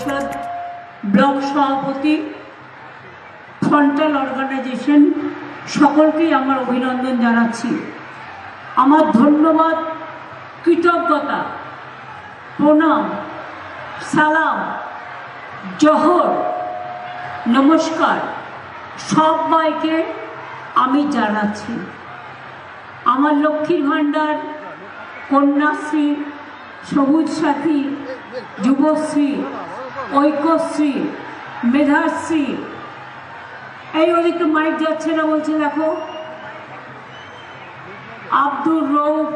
পরিষদ ব্লক সভাপতি frontal organisation সকলকেই আমার অভিনন্দন জানাচ্ছি। আমার ধন্যবাদ, কৃতজ্ঞতা, প্রণাম, সালাম, জহর, নমস্কার সবাইকে আমি জানাচ্ছি। আমার লক্ষ্মীর ভাণ্ডার, কন্যাশ্রী, সবুজ সাথী, যুবশ্রী ঐক্যশ্রী মেধাশ্রী। এই ওদিকে মাইক যাচ্ছে না বলছে দেখো। আব্দুর রৌফ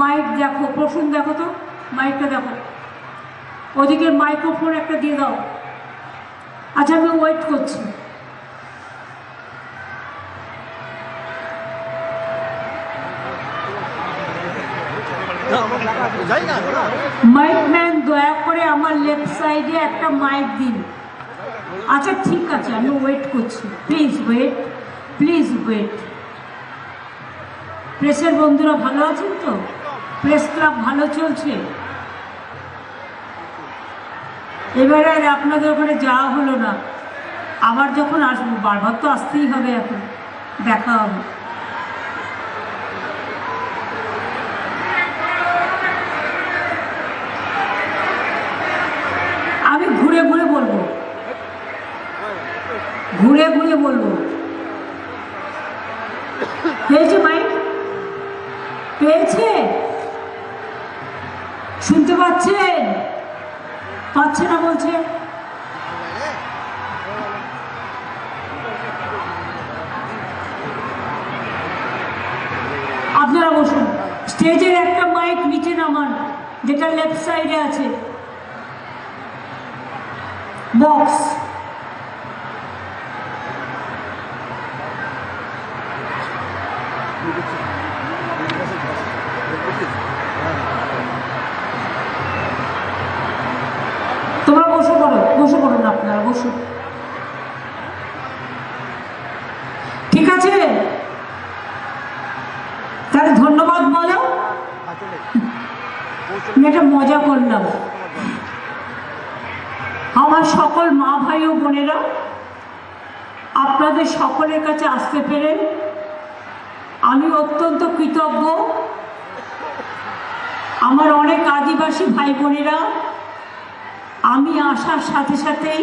মাইক দেখো প্রসুন দেখো তো মাইকটা দেখো। ওদিকে মাইক্রোফোন একটা দিয়ে দাও। আচ্ছা আমি ওয়েট করছি। মাইক ম্যান দয়া করে আমার লেফট সাইডে একটা মাইক দিন। আচ্ছা ঠিক আছে, আমি ওয়েট করছি। প্লিজ ওয়েট প্লিজ ওয়েট প্রেসের বন্ধুরা ভালো আছেন তো? প্রেস ক্লাব ভালো চলছে? এবারে আর আপনাদের ওখানে যাওয়া হলো না। আবার যখন আসব, বারবার তো আসতেই হবে এখন। দেখা হবে আমি ঘুরে ঘুরে বলব ঘুরে ঘুরে বলব পেয়েছে মাইক? পেয়েছে? শুনতে পাচ্ছেন? পাচ্ছে না বলছে? আপনারা বসুন। স্টেজের একটা মাইক নিচে নামান, যেটা লেফট সাইডে আছে। বক্স। আমি একটা মজা করলাম। আমার সকল মা ভাই ও বোনেরা, আপনাদের সকলের কাছে আসতে পেরে আমি অত্যন্ত কৃতজ্ঞ। আমার অনেক আদিবাসী ভাই বোনেরা, আমি আসার সাথে সাথেই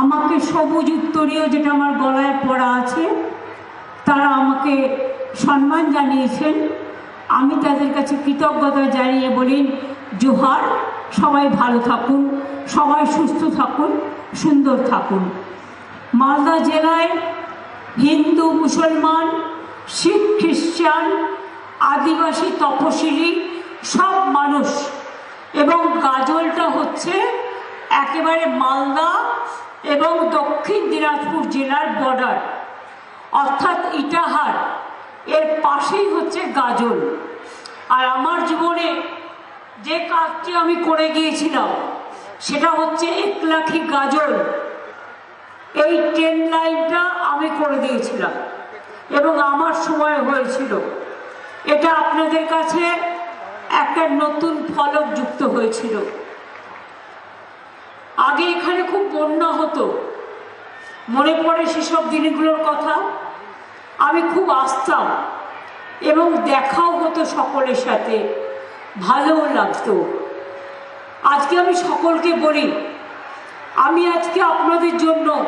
আমাকে সবুজ উত্তরীয় যেটা আমার গলায় পড়া আছে, তারা আমাকে সম্মান জানিয়েছেন। আমি তাদের কাছে কৃতজ্ঞতা জানিয়ে বলি, জোহার, সবাই ভালো থাকুন, সবাই সুস্থ থাকুন, সুন্দর থাকুন। মালদা জেলায় হিন্দু, মুসলমান, শিখ, খ্রিস্টান, আদিবাসী, তপশিলি, সব মানুষ। এবং গাজলটা হচ্ছে একেবারে মালদা এবং দক্ষিণ দিনাজপুর জেলার বর্ডার অর্থাৎ ইটাহার। এর পাশেই হচ্ছে গাজল। আর আমার জীবনে যে কাজটি আমি করে গিয়েছিলাম, সেটা হচ্ছে এক লাখি গাজল। এই ট্রেন লাইনটা আমি করে দিয়েছিলাম এবং আমার সময় হয়েছিল। এটা আপনাদের কাছে একটা নতুন ফলক যুক্ত হয়েছিল। আগে এখানে খুব বন্যা হতো। মনে পড়ে সেসব দিনগুলোর কথা। আমি খুব আসতাম এবং দেখাও হতো সকলের সাথে। ভালোও লাগতো। আজকে আমি সকলকে বলি, আমি আজকে আপনাদের জন্য,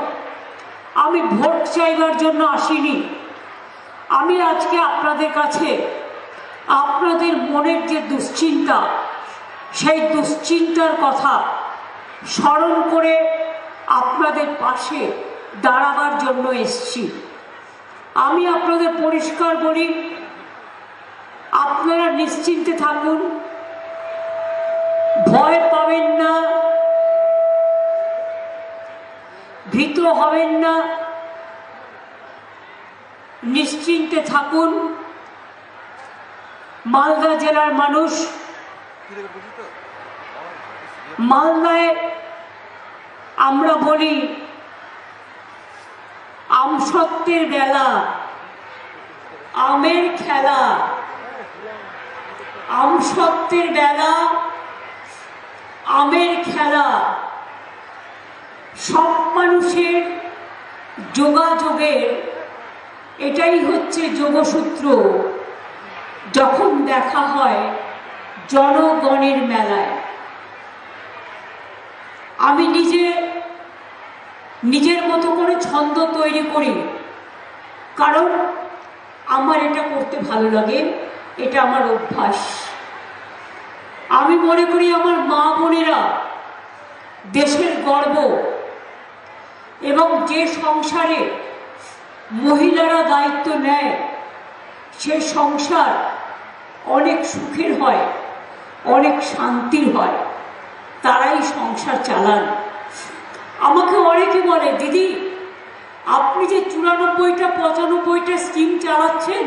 আমি ভোট চাইবার জন্য আসিনি। আমি আজকে আপনাদের কাছে, আপনাদের মনের যে দুশ্চিন্তা, সেই দুশ্চিন্তার কথা স্মরণ করে আপনাদের পাশে দাঁড়াবার জন্য এসছি। আমি আপনাদের পরিষ্কার বলি, আপনারা নিশ্চিন্তে থাকুন। ভয় পাবেন না। ভীত হবেন না। নিশ্চিন্তে থাকুন। মালদা জেলার মানুষ, মালদায় আমরা বলি আমসত্বের বেলা, আমের খেলা আমসত্বের বেলা, আমের খেলা। সব মানুষের যোগাযোগের এটাই হচ্ছে যোগসূত্র। যখন দেখা হয় জনগণের মেলায়, আমি নিজে নিজের মতো করে ছন্দ তৈরি করি। কারণ আমার এটা করতে ভালো লাগে, এটা আমার অভ্যাস। আমি মনে করি আমার মা বোনেরা দেশের গর্ব এবং যে সংসারে মহিলারা দায়িত্ব নেয়, সে সংসার অনেক সুখের হয়, অনেক শান্তির হয়, তারাই সংসার চালান। আমাকে অনেকে বলে, দিদি, আপনি যে চুরানব্বইটা, পঁচানব্বইটা স্কিম চালাচ্ছেন,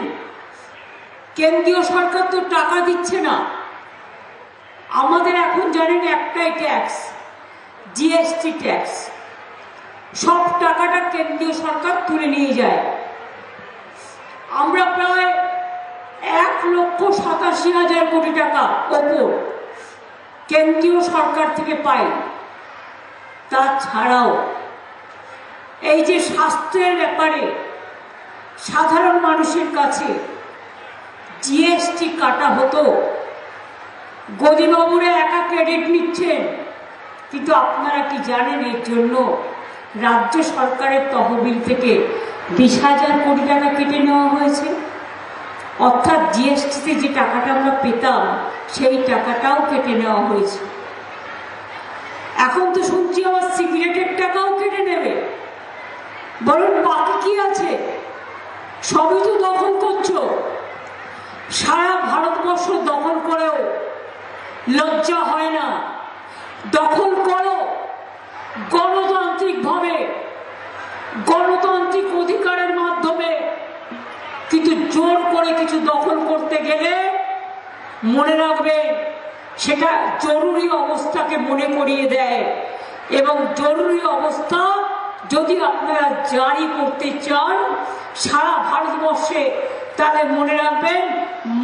কেন্দ্রীয় সরকার তো টাকা দিচ্ছে না। আমাদের এখন জানেন একটাই ট্যাক্স জিএসটি ট্যাক্স সব টাকাটা কেন্দ্রীয় সরকার তুলে নিয়ে যায়। আমরা প্রায় এক লক্ষ সাতাশি হাজার কোটি টাকা ওপর কেন্দ্রীয় সরকার থেকে পাই। তাছাড়াও এই যে স্বাস্থ্যের ব্যাপারে সাধারণ মানুষের কাছে জিএসটি কাটা হতো, গদিবাবুরা একা ক্রেডিট নিচ্ছেন, কিন্তু আপনারা কি জানেন এর জন্য রাজ্য সরকারের তহবিল থেকে বিশ হাজার কোটি টাকা কেটে নেওয়া হয়েছে? অর্থাৎ জিএসটিতে যে টাকাটা আমরা পেতাম, সেই টাকাটাও কেটে নেওয়া হয়েছে। এখন তো শুনছি আবার সিগারেটের টাকাও কেটে নেবে। বলুন বাকি কি আছে? সবই তো দখল করছ। সারা ভারতবর্ষ দখল করেও লজ্জা হয় না। দখল করো। গণতান্ত্রিকভাবে, গণতান্ত্রিক অধিকারের মাধ্যমে। কিন্তু জোর করে কিছু দখল করতে গেলে মনে রাখবে, সেটা জরুরি অবস্থাকে মনে করিয়ে দেয়। এবং জরুরি অবস্থা যদি আপনারা জারি করতে চান, সারা ভারতবর্ষে তাহলে মনে রাখবেন,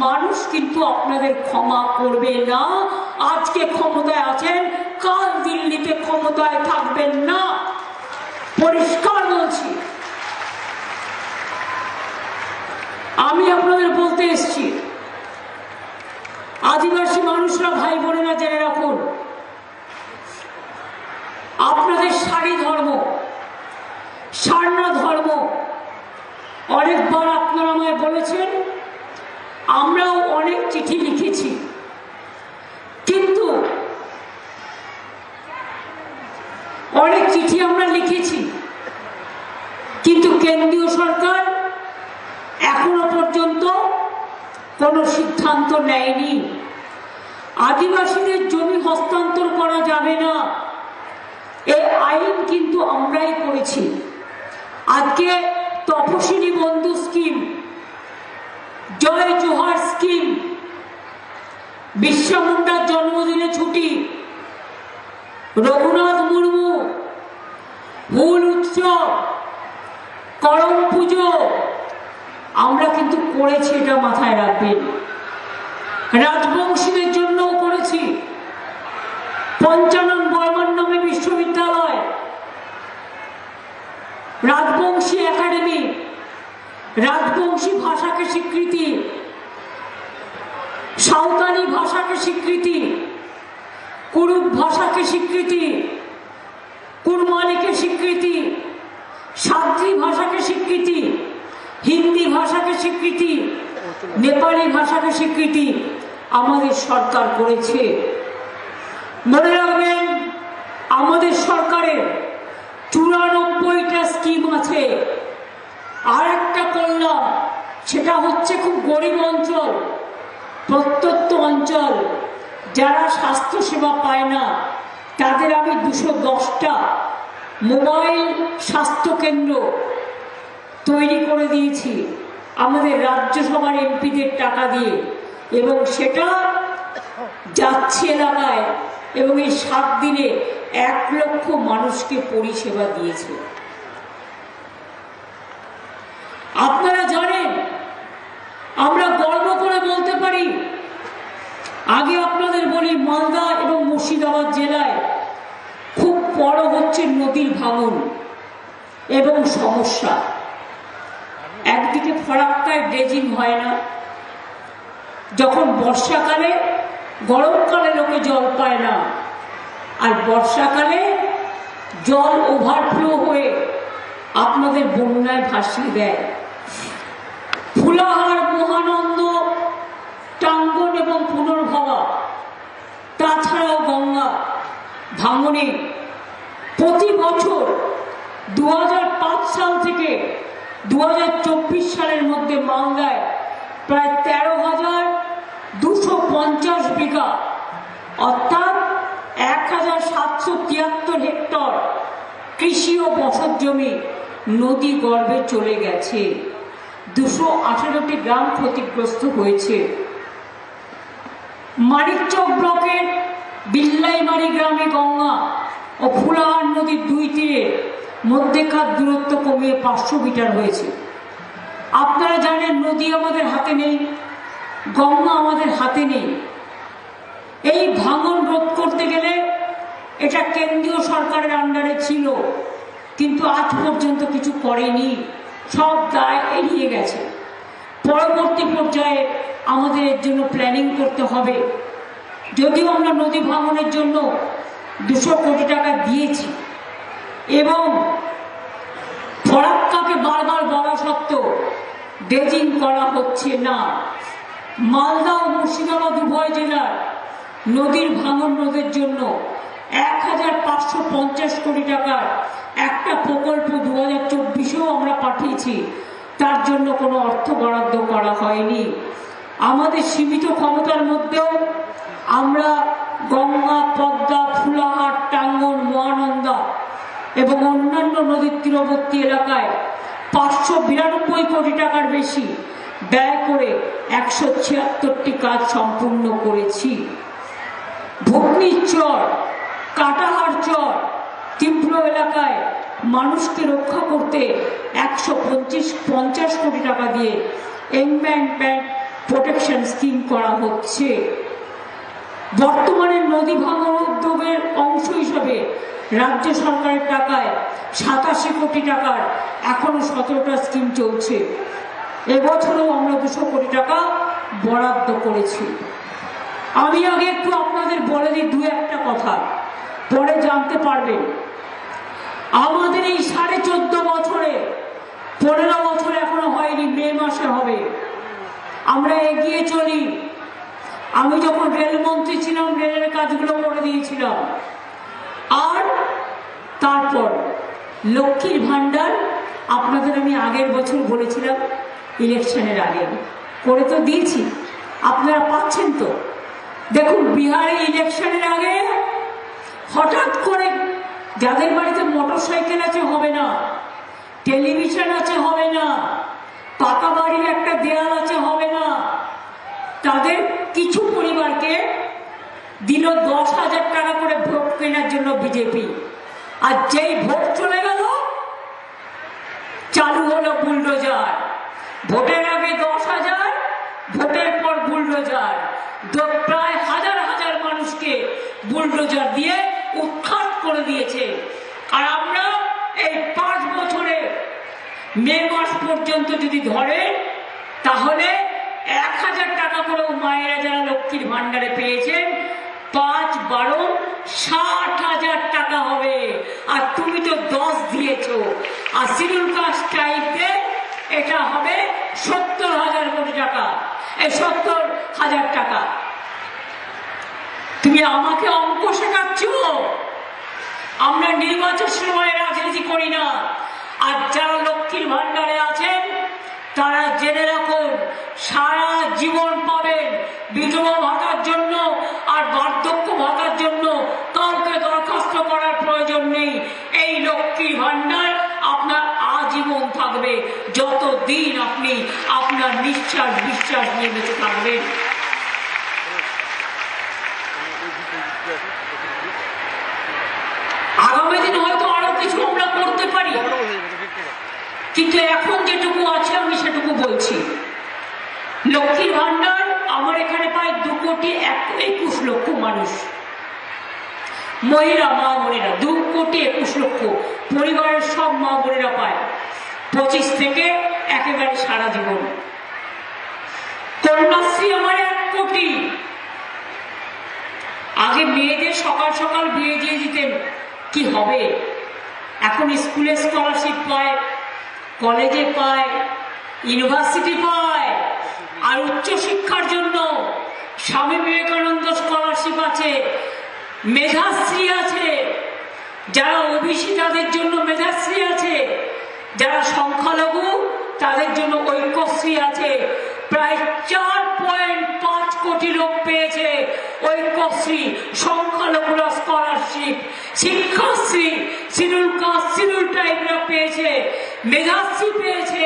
মানুষ কিন্তু আপনাদের ক্ষমা করবে না। আজকে ক্ষমতায় আছেন, কাল দিল্লিতে ক্ষমতায় থাকবেন না। পরিষ্কার বলছি। আমি আপনাদের বলতে এসছি, আদিবাসী মানুষরা ভাই বোনেরা জেনে রাখুন আপনাদের শাড়ি ধর্ম সারনা ধর্ম। অনেকবার আপনারা আমায় বলেছেন, আমরাও অনেক চিঠি লিখেছি। কিন্তু অনেক চিঠি আমরা লিখেছি, কিন্তু কেন্দ্রীয় সরকার এখনও পর্যন্ত কোনো সিদ্ধান্ত নেয়নি। আদিবাসীদের জমি হস্তান্তর করা যাবে না। কিন্তু আমরাই করেছি। আজকে তপশিলি বন্ধু স্কিম, জয় জোহার স্কিম, বিশ্বা মুন্ডার জন্মদিনে ছুটি, রঘুনাথ মুর্মু হুল উৎসব, করম পুজো, আমরা কিন্তু করেছি এটা মাথায় রাখবেন। রাজবংশীদের রাজবংশী ভাষাকে স্বীকৃতি, সাঁওতালি ভাষাকে স্বীকৃতি, কুরুপ ভাষাকে স্বীকৃতি কুরমালিকে স্বীকৃতি সাদ্রি ভাষাকে স্বীকৃতি, হিন্দি ভাষাকে স্বীকৃতি, নেপালি ভাষাকে স্বীকৃতি আমাদের সরকার করেছে। মনে রাখবেন, আমাদের সরকারের চুরানব্বইটা স্কিম আছে। আর একটা করলাম সেটা হচ্ছে খুব গরিব অঞ্চল, প্রত্যত্ত অঞ্চল। যারা স্বাস্থ্যসেবা পায় না, তাদের আমি দুশো দশটা মোবাইল স্বাস্থ্যকেন্দ্র তৈরি করে দিয়েছি, আমাদের রাজ্যসভার এমপিদের টাকা দিয়ে। এবং সেটা যাচ্ছে এলাকায়, এবং এই সাত দিনে এক লক্ষ মানুষকে পরিষেবা দিয়েছে আপনারা জানেন আমরা গর্ব করে বলতে পারি আগে আপনাদের বলি মালদা এবং মুর্শিদাবাদ জেলায় খুব বড় হচ্ছে নদীর ভাঙন এবং সমস্যা। একদিকে ফরাক্কায় ড্রেজিং হয় না। যখন বর্ষাকালে, গরমকালে লোকে জল পায় না। আর বর্ষাকালে জল ওভারফ্লো হয়ে আপনাদের বন্যায় ভাসিয়ে দেয়। ফুলাহার মহানন্দ টাঙ্গন এবং পুনর্ভবা তাছাড়াও গঙ্গা ভাঙনে প্রতি বছর দু হাজার পাঁচ সাল থেকে দু হাজার চব্বিশ সালের মধ্যে মালদায় প্রায় তেরো হাজার দুশো পঞ্চাশ বিঘা, অর্থাৎ এক হাজার সাতশো তিয়াত্তর হেক্টর কৃষি ও বসত জমি নদী গর্ভে চলে গেছে। দুশো আঠারোটি গ্রাম ক্ষতিগ্রস্ত হয়েছে। মানিকচক ব্লকের বিল্লাইমারি গ্রামে গঙ্গা ও ফুলাহার নদীর দুই তীরে মধ্যেকার দূরত্ব কমিয়ে পাঁচশো মিটার হয়েছে। আপনারা জানেন নদী আমাদের হাতে নেই, গঙ্গা আমাদের হাতে নেই। এই ভাঙন রোধ করতে গেলে এটা কেন্দ্রীয় সরকারের আন্ডারে ছিল, কিন্তু আজ পর্যন্ত কিছু করেনি। সব দায় এড়িয়ে গেছে। পরবর্তী পর্যায়ে আমাদের এর জন্য প্ল্যানিং করতে হবে। যদিও আমরা নদী ভাঙনের জন্য দুশো কোটি টাকা দিয়েছি, এবং ফরাক্কাকে বারবার বলা সত্ত্বেও ড্রেজিং করা হচ্ছে না। মালদা ও মুর্শিদাবাদ উভয় জেলার নদীর ভাঙন রোধের জন্য এক হাজার পাঁচশো পঞ্চাশ কোটি টাকার একটা প্রকল্প দু হাজার চব্বিশেও আমরা পাঠিয়েছি, তার জন্য কোনো অর্থ বরাদ্দ করা হয়নি। আমাদের সীমিত ক্ষমতার মধ্যেও আমরা গঙ্গা, পদ্মা ফুলাহাট টাঙ্গন, মহানন্দা এবং অন্যান্য নদীর তীরবর্তী এলাকায় পাঁচশো বিরানব্বই কোটি টাকার বেশি ব্যয় করে একশো ছিয়াত্তরটি কাজ সম্পূর্ণ করেছি। ভগ্নির চর কাটাহার চর তীব্র এলাকায় মানুষকে রক্ষা করতে একশো পঁচিশ, পঞ্চাশ কোটি টাকা দিয়ে এনভায়রনমেন্ট প্রোটেকশন স্কিম করা হচ্ছে। বর্তমানে নদী ভাঙন উদ্যোগের অংশ হিসাবে রাজ্য সরকারের টাকায় সাতাশি কোটি টাকার এখনও সতেরোটা স্কিম চলছে। এবছরও আমরা দুশো কোটি টাকা বরাদ্দ করেছি। আমি আগে একটু আপনাদের বলে দিই দু একটা কথা, পরে জানতে পারবেন। আমাদের এই সাড়ে চোদ্দ বছরে, পনেরো বছর এখনও হয়নি, মে মাসে হবে। আমরা এগিয়ে চলি। আমি যখন রেলমন্ত্রী ছিলাম, রেলের কাজগুলো করে দিয়েছিলাম। আর তারপর লক্ষ্মীর ভাণ্ডার, আপনাদের আমি আগের বছর বলেছিলাম, ইলেকশনের আগে। করে তো দিয়েছি। আপনারা পাচ্ছেন তো? দেখুন, বিহারে ইলেকশনের আগে হঠাৎ করে যাদের বাড়িতে মোটর সাইকেল আছে হবে না, টেলিভিশন আছে হবে না পাকা বাড়ির একটা দেয়াল আছে হবে না, তাদের কিছু পরিবারকে দিল দশ হাজার টাকা করে ভোট কেনার জন্য বিজেপি আর যেই ভোট চলে গেল, চালু হলো বুলডোজার। ভোটের আগে দশ হাজার, ভোটের পর বুলডোজার। প্রায় হাজার হাজার মানুষকে বুলডোজার দিয়ে উৎখাত করে দিয়েছে। আর আমরা এই পাঁচ বছরে মে মাস পর্যন্ত যদি ধরেন, তাহলে টাকা করেও মায়েরা যারা লক্ষ্মীর ভান্ডারে পেয়েছেন, পাঁচ বারো ষাট হাজার টাকা হবে। আর তুমি তো দশ দিয়েছ। আর শিডিউল কাস্ট টাইপে এটা হবে সত্তর হাজার কোটি টাকা। এই সত্তর হাজার টাকা। তুমি আমাকে অঙ্ক শেখাচ্ছ আমরা নির্বাচন সময় রাজনীতি করি না। আর যারা লক্ষ্মীর ভান্ডারে আছেন, তারা জেনে রাখুন সারা জীবন পাবেন বিধবা ভাতার জন্য আর বার্ধক্য ভাতার জন্য। কাউকে দরখাস্ত করার প্রয়োজন নেই। এই লক্ষ্মীর ভান্ডার আপনার আজীবন থাকবে। যতদিন আপনি আপনার নিঃশ্বাস বিশ্বাস নিয়ে বেঁচে থাকবেন। আগামী দিনে হয়তো আরও কিছু আমরা করতে পারি। কিন্তু এখন যেটুকু আছে আমি সেটুকু বলছি। লক্ষ্মীর ভান্ডার আমার এখানে প্রায় দু কোটি এক একুশ লক্ষ মানুষ। মহিলা, মা, বোনেরা, দু কোটি একুশ লক্ষ। পরিবারের সব মা, বোনেরা পায়। পঁচিশ থেকে একেবারে সারা জীবন। কন্যাশ্রী আমার এক কোটি। আগে মেয়েদের সকাল সকাল বিয়ে দিয়ে দিতেন। কি হবে? এখন স্কুলে স্কলারশিপ পায় কলেজে পায় ইউনিভার্সিটি পায়। আর উচ্চশিক্ষার জন্য স্বামী বিবেকানন্দ স্কলারশিপ আছে, মেধাশ্রী আছে, যারা ওবিসি তাদের জন্য মেধাশ্রী আছে, যারা সংখ্যালঘু তাদের জন্য ঐক্যশ্রী আছে। প্রায় চার পয়েন্ট পাঁচ কোটি লোক পেয়েছে ঐক্যশ্রী, সংখ্যালঘুরা scholarship Shikshashree, schedule caste, schedule টাইপরা পেয়েছে, মেধাশ্রী পেয়েছে,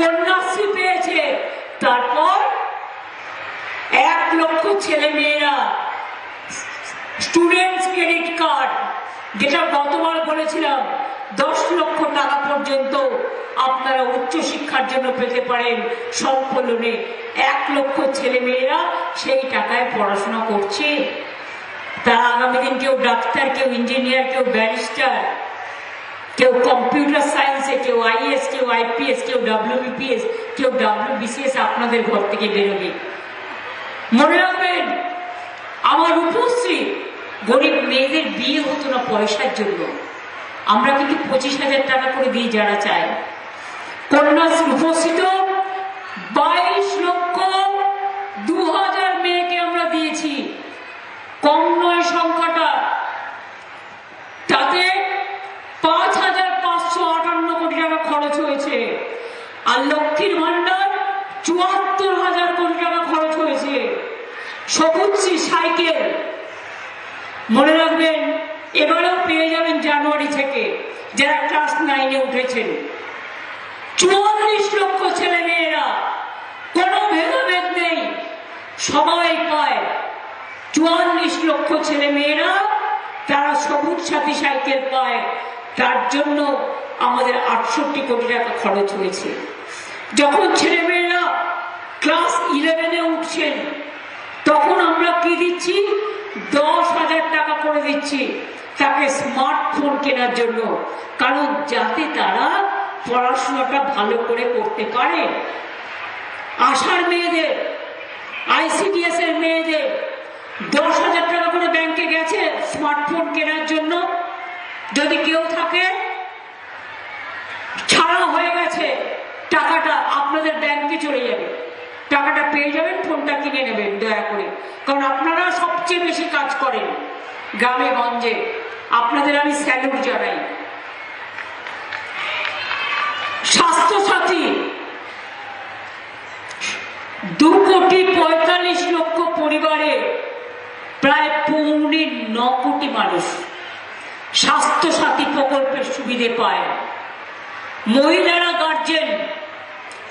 কন্যাশ্রী পেয়েছে তারপর এক লক্ষ ছেলে মেয়েরা স্টুডেন্টস ক্রেডিট কার্ড যেটা গতবার বলেছিলাম, দশ লক্ষ টাকা পর্যন্ত আপনারা উচ্চ শিক্ষার জন্য পেতে পারেন স্বল্প লোনে এক লক্ষ ছেলে মেয়েরা সেই টাকায় পড়াশোনা করছে। তারা আগামী দিন কেউ ডাক্তার, কেউ ইঞ্জিনিয়ার কেউ ব্যারিস্টার কেউ কম্পিউটার সায়েন্সে কেউ আইএস কেউ আইপিএস কেউ ডাব্লিউবিপিএস কেউ ডাব্লিউবিসিএস আপনাদের ঘর থেকে বেরোবে মনে রাখবেন, আমার উপশ্রী গরিব মেয়েদের বিয়ে হতো না পয়সার জন্য। আমরা কিন্তু পঁচিশ হাজার টাকা করে দিই যারা চায় কন্যাশ্রী উপস্থিত, বাইশ লক্ষ দু হাজার মেয়েকে আমরা দিয়েছি। কম নয় সংখ্যাটা তাতে পাঁচ হাজার পাঁচশো আটান্ন কোটি টাকা খরচ হয়েছে আর লক্ষ্মীর ভান্ডার চুয়াত্তর হাজার কোটি টাকা খরচ হয়েছে সবুজশ্রী সাইকেল। মনে রাখবেন, এবারেও পেয়ে যাবেন জানুয়ারি থেকে যারা ক্লাস নাইনে উঠেছেন। চুয়াল্লিশ লক্ষ ছেলে মেয়েরা, কোনো ভেদাভেদ নেই সবাই পায়। চুয়াল্লিশ লক্ষ ছেলে মেয়েরা, তারা সবুজ সাথী সাইকেল পায়। তার জন্য আমাদের আটষট্টি কোটি টাকা খরচ হয়েছে। যখন ছেলেমেয়েরা ক্লাস ইলেভেনে উঠছেন দিচ্ছি, দশ হাজার টাকা করে দিচ্ছি তাকে স্মার্টফোন কেনার জন্য। কারণ যাতে তারা পড়াশোনাটা ভালো করে করতে পারে। আশার মেয়েদের আইসিডিএস এর মেয়েদের, দশ হাজার টাকা করে ব্যাংকে গেছে স্মার্টফোন কেনার জন্য। যদি কেউ থাকে ছাড়া হয়ে গেছে, টাকাটা আপনাদের ব্যাংকে চলে যাবে। টাকাটা পেয়ে যাবেন, ফোনটা কিনে নেবেন, দয়া করে। কারণ আপনারা সবচেয়ে বেশি কাজ করেন গ্রামে, গঞ্জে। আপনাদের আমি স্যালুট জানাই। স্বাস্থ্যসাথী, দু কোটি পঁয়তাল্লিশ লক্ষ পরিবারে প্রায় পৌনে ন কোটি মানুষ স্বাস্থ্যসাথী প্রকল্পের সুবিধে পায়। মহিলারা গার্জেন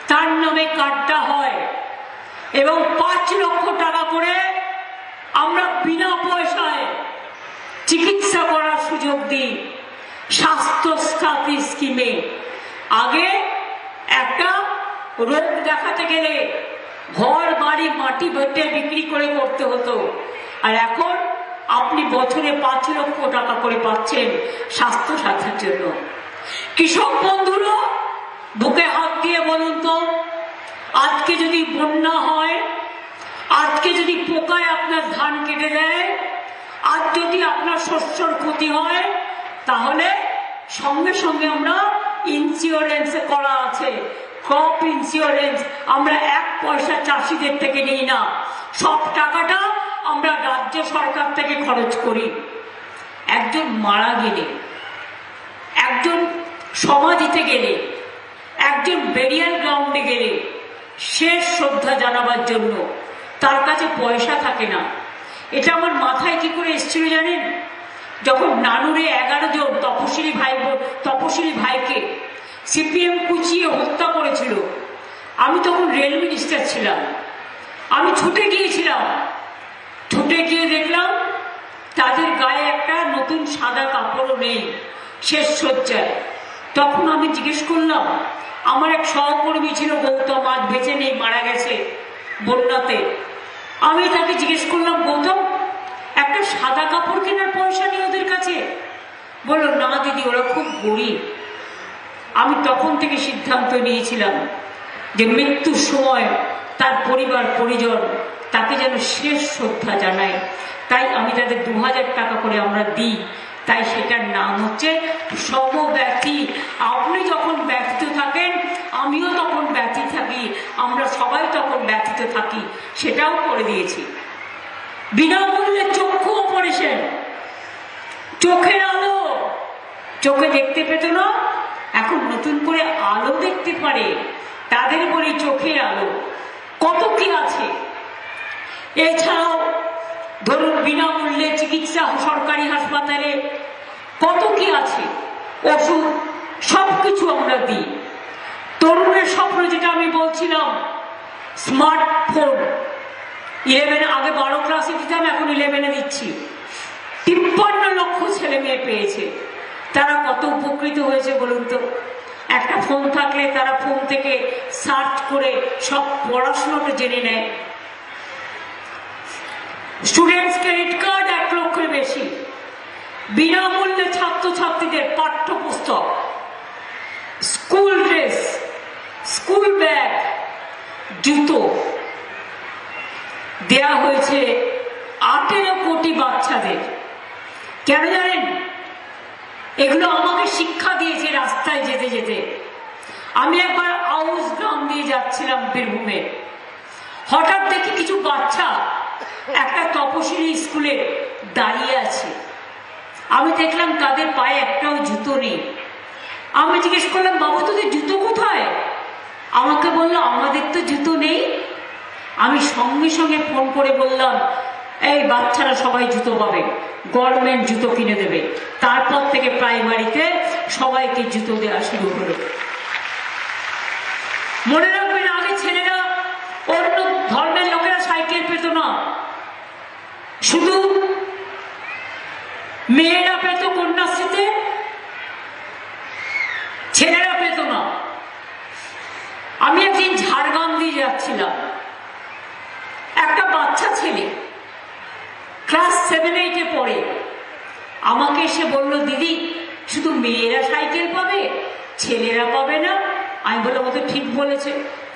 তার নামে কার্ডটা হয়। এবং পাঁচ লক্ষ টাকা করে আমরা বিনা পয়সায় চিকিৎসা করার সুযোগ দিই স্বাস্থ্য সাথী স্কিমে। আগে একটা রোগ দেখাতে গেলে ঘর, বাড়ি, মাটি বেটে বিক্রি করে করতে হতো। আর এখন আপনি বছরে পাঁচ লক্ষ টাকা করে পাচ্ছেন স্বাস্থ্য সাথীর জন্য। কৃষক বন্ধুরা বুকে হাত দিয়ে বলুন তো আজকে যদি বন্যা হয়, আজকে যদি পোকায় আপনার ধান কেটে দেয় আজ যদি আপনার শস্যর ক্ষতি হয়, তাহলে সঙ্গে সঙ্গে আমরা ইন্স্যুরেন্স করা আছে। ক্রপ ইন্স্যুরেন্স আমরা এক পয়সা চাষিদের থেকে নিই না। সব টাকাটা আমরা রাজ্য সরকার থেকে খরচ করি। একজন মারা গেলে, একজন সমাধিতে গেলে, একজন বেরিয়াল গ্রাউন্ডে গেলে শেষ শ্রদ্ধা জানাবার জন্য। তার কাছে পয়সা থাকে না। এটা আমার মাথায় কি করে এসেছিল জানেন? যখন নানুরে এগারো জন তপশিলি ভাই তপশিলি ভাইকে সিপিএম কুচিয়ে হত্যা করেছিল, আমি তখন রেল মিনিস্টার ছিলাম। আমি ছুটে গিয়েছিলাম। ছুটে গিয়ে দেখলাম তাদের গায়ে একটা নতুন সাদা কাপড়ও নেই, শেষ সজ্জায় তখন আমি জিজ্ঞেস করলাম আমার এক সহকর্মী ছিল, গৌতম, আজ বেঁচে নেই, মারা গেছে বন্যাতে। আমি তাকে জিজ্ঞেস করলাম, গৌতম, একটা সাদা কাপড় কেনার পয়সা নেই ওদের কাছে? বলল, না দিদি, ওরা খুব গরিব। আমি তখন থেকে সিদ্ধান্ত নিয়েছিলাম যে মৃত্যুর সময় তার পরিবার, পরিজন তাকে যেন শেষ শ্রদ্ধা জানায়। তাই আমি তাদের দু হাজার টাকা করে আমরা দিই। তাই সেটার নাম হচ্ছে সমব্যথী। আপনি যখন থাকেন আমিও তখন ব্যথিত থাকি, আমরা সবাই তখন ব্যথিত থাকি, সেটাও করে দিয়েছি। বিনামূল্যে চক্ষু অপারেশন চোখের আলো। চোখে দেখতে পেত না, এখন নতুন করে আলো দেখতে পারে, তাদের বলি চোখের আলো। কত কি আছে? এছাড়াও, ধরুন বিনামূল্যে চিকিৎসা সরকারি হাসপাতালে, কত কি আছে? ওষুধ সব কিছু আমরা দিই। তরুণের স্বপ্ন যেটা আমি বলছিলাম স্মার্টফোন ইলেভেন আগে বারো ক্লাসে দিতাম, এখন ইলেভেনে দিচ্ছি। তিপ্পান্ন লক্ষ ছেলে মেয়ে পেয়েছে। তারা কত উপকৃত হয়েছে বলুন তো? একটা ফোন থাকলে তারা ফোন থেকে সার্চ করে সব পড়াশোনাটা জেনে নেয়। স্টুডেন্টস ক্রেডিট কার্ড এক লক্ষের বেশি। বিনামূল্যে ছাত্রছাত্রীদের পাঠ্যপুস্তক। স্কুল স্কুল ব্যাগ, জুতো। দেয়া হয়েছে আঠেরো কোটি বাচ্চাদের। কেন জানেন? এগুলো আমাকে শিক্ষা দিয়েছে রাস্তায় যেতে যেতে। আমি একবার আউস গ্রাম দিয়ে যাচ্ছিলাম বীরভূমে। হঠাৎ দেখি কিছু বাচ্চা একটা তপশিলি স্কুলে দাঁড়িয়ে আছে। আমি দেখলাম তাদের পায়ে একটাও জুতো নেই। আমি জিজ্ঞেস করলাম, বাবু, তোদের জুতো কোথায়? আমাকে বলল, আমাদের তো জুতো নেই। আমি সঙ্গে সঙ্গে ফোন করে বললাম, এই বাচ্চারা সবাই জুতো পাবে, গভর্নমেন্ট জুতো কিনে দেবে। তারপর থেকে প্রাইমারিতে সবাইকে জুতো দেওয়া শুরু হলো। মনে রাখবেন, আগে ছেলেরা অন্য ধর্মের লোকেরা সাইকেল পেত না। শুধু মেয়েরা পেত কন্যাশ্রীতে, ছেলেরা পেত একদিন ঝাড়গ্রাম দিয়ে যাচ্ছিলাম। একটা বাচ্চা ছেলে, ক্লাস সেভেন এইটে পড়ে। আমাকে এসে বলল, দিদি, শুধু মেয়েরা সাইকেল পাবে, ছেলেরা পাবে না? আমি বললাম, ও তো ঠিক বলেছে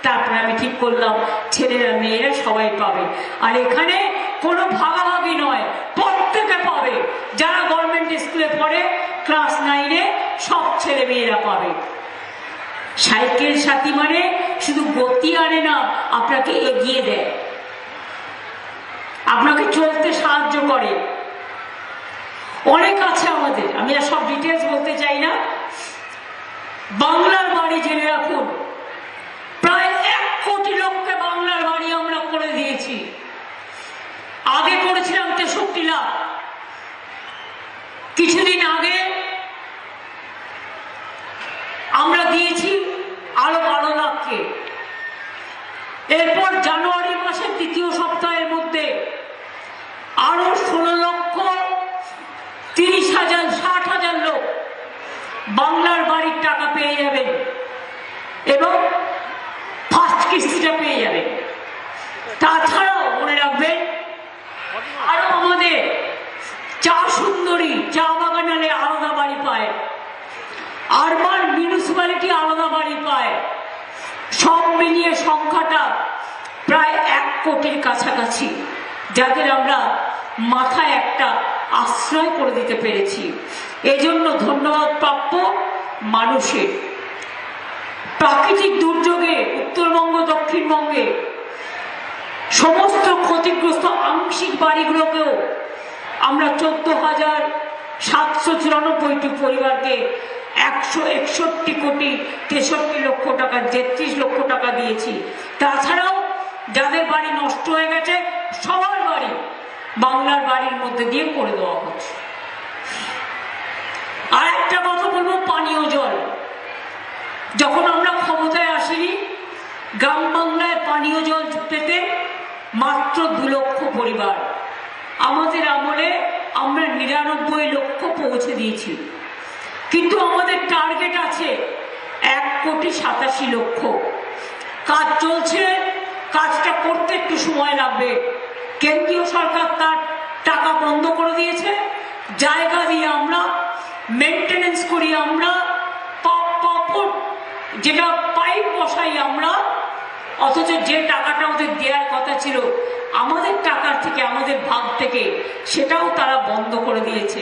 তারপরে আমি ঠিক করলাম, ছেলেরা, মেয়েরা সবাই পাবে। আর এখানে কোনো ভাগাভাগি নয়, প্রত্যেকে পাবে। যারা গভর্নমেন্ট স্কুলে পড়ে ক্লাস নাইনে সব ছেলে মেয়েরা পাবে। সাইকেল সাথী মানে শুধু গতি আনে না, আপনাকে এগিয়ে দেয়। আপনাকে চলতে সাহায্য করে। অনেক আছে আমাদের, আমি আর সব ডিটেলস বলতে চাই না। বাংলার বাড়ি জেনে রাখুন, প্রায় এক কোটি লোককে বাংলার বাড়ি আমরা করে দিয়েছি। আগে করেছিলাম তেষট্টি লাখ। কিছুদিন আগে আমরা দিয়েছি আরও বারো লাখকে। এরপর জানুয়ারি মাসের দ্বিতীয় সপ্তাহের মধ্যে আরও ষোলো লক্ষ তিরিশ হাজার, ষাট হাজার লোক বাংলার বাড়ির টাকা পেয়ে যাবেন এবং ফার্স্ট কিস্তিটা পেয়ে যাবেন। তাছাড়াও মনে রাখবেন আরও আমাদের চা সুন্দরী চা বাগানালে আলাদা বাড়ি পায় আরবান মিউনিসিপ্যালিটি আলাদা বাড়ি পায় সব মিলিয়ে সংখ্যাটা প্রায় এক কোটির কাছাকাছি, যাদের আমরা মাথায় একটা আশ্রয় করে দিতে পেরেছি। এজন্য ধন্যবাদ প্রাপ্য মানুষের। প্রাকৃতিক দুর্যোগে, উত্তরবঙ্গ, দক্ষিণবঙ্গে সমস্ত ক্ষতিগ্রস্ত আংশিক বাড়িগুলোকেও আমরা চোদ্দ হাজার সাতশো চুরানব্বইটি পরিবারকে একশো একষট্টি কোটি তেষট্টি লক্ষ টাকা, তেত্রিশ লক্ষ টাকা দিয়েছি। তাছাড়াও যাদের বাড়ি নষ্ট হয়ে গেছে, সবার বাড়ি বাংলার বাড়ির মধ্যে দিয়ে করে দেওয়া হচ্ছে। আর একটা কথা বলব, পানীয় জল। যখন আমরা ক্ষমতায় আসিনি, গ্রাম বাংলায় পানীয় জল পেতে মাত্র দু লক্ষ পরিবার। আমাদের আমলে আমরা নিরানব্বই লক্ষ পৌঁছে দিয়েছি। কিন্তু আমাদের টার্গেট আছে এক কোটি সাতাশি লক্ষ। কাজ চলছে, কাজটা করতে একটু সময় লাগবে। কেন্দ্রীয় সরকার তার টাকা বন্ধ করে দিয়েছে। জায়গা দিয়ে আমরা মেনটেনেন্স করি আমরা যেটা পাইপ বসাই আমরা, অথচ যে টাকাটা আমাদের দেওয়ার কথা ছিল, আমাদের টাকার থেকে, আমাদের ভাগ থেকে, সেটাও তারা বন্ধ করে দিয়েছে।